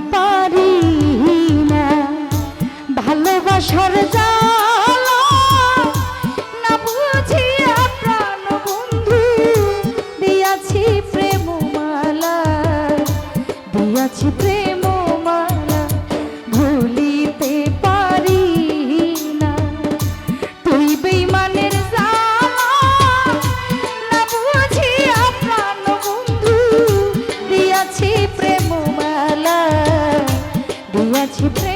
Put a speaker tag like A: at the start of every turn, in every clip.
A: people ci prego.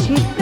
A: 嗯。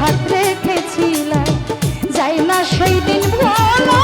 A: হাত রেখেছিলাম। যাই না সেই দিন ভালো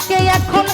A: থাকে এখন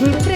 A: Música